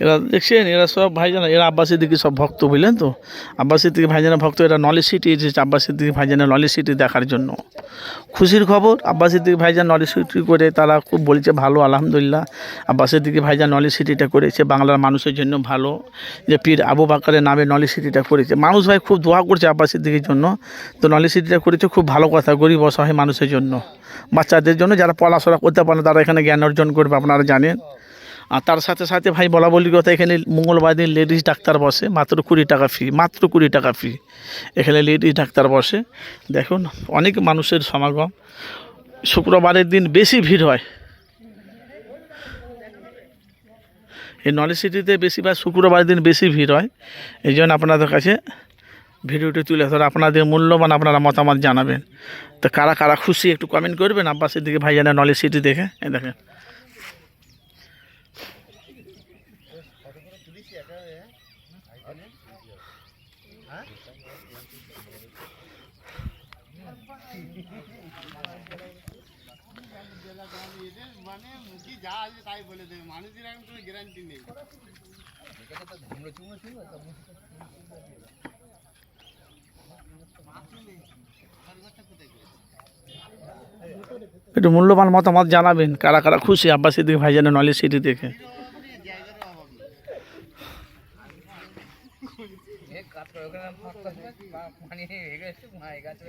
এরা দেখছেন, এরা সব ভাইজান, এরা আব্বাস সিদ্দিকি সব ভক্ত, বুঝলেন তো? আব্বাস সিদ্দিকি ভাইজানের ভক্ত, এরা নলেজ সিটি এসেছে আব্বাস দিকে ভাইজানের নলেজ সিটি দেখার জন্য। খুশির খবর, আব্বাস সিদ্দিকি ভাইজান নলেজ সিটি করে তারা খুব বলেছে ভালো, আলহামদুলিল্লাহ। আব্বাসের দিকে ভাইজান নলেজ সিটিটা করেছে, বাংলার মানুষের জন্য ভালো। যে পীর আবু বাকারের নামে নলেজ সিটিটা করেছে। মানুষ ভাই খুব দোয়া করছে আব্বাস সিদ্দিকির জন্য। তো নলেজ সিটিটা করেছে খুব ভালো কথা, গরিব অসহায় মানুষের জন্য। বাচ্চাদের জন্য যারা পড়াশোনা করতে পারে তারা এখানে জ্ঞান অর্জন করবে, আপনারা জানেন। আর তার সাথে সাথে ভাই বলা বলি কথা, এখানে মঙ্গলবার দিন লেডিস ডাক্তার বসে, মাত্র কুড়ি টাকা ফি মাত্র কুড়ি টাকা ফি এখানে লেডিস ডাক্তার বসে। দেখুন, অনেক মানুষের সমাগম। শুক্রবারের দিন বেশি ভিড় হয়। এই নলেজ সিটিতে বেশিরভাগ শুক্রবারের দিন বেশি ভিড় হয়। এই জন্য আপনাদের কাছে ভিডিওটি তুলে ধরে, আপনাদের মূল্যবান আপনারা মতামত জানাবেন। তো কারা কারা খুশি একটু কমেন্ট করবেন আব্বাসের দিকে ভাইজানের নলেজ সিটি দেখে। মানে মুখি যা আছে তাই বলে দেবে মানুষের এখন কোনো গ্যারান্টি নেই একটু মূল্যবান মতামত জানাবেন, কারা কারা খুশি, আব্বাস সিদ্দিক ভাইজানের নলেজ সিটি দেখে কাজ করে ওখানে ফাঁকা পানি হয়ে গেছে মায়ের কাছে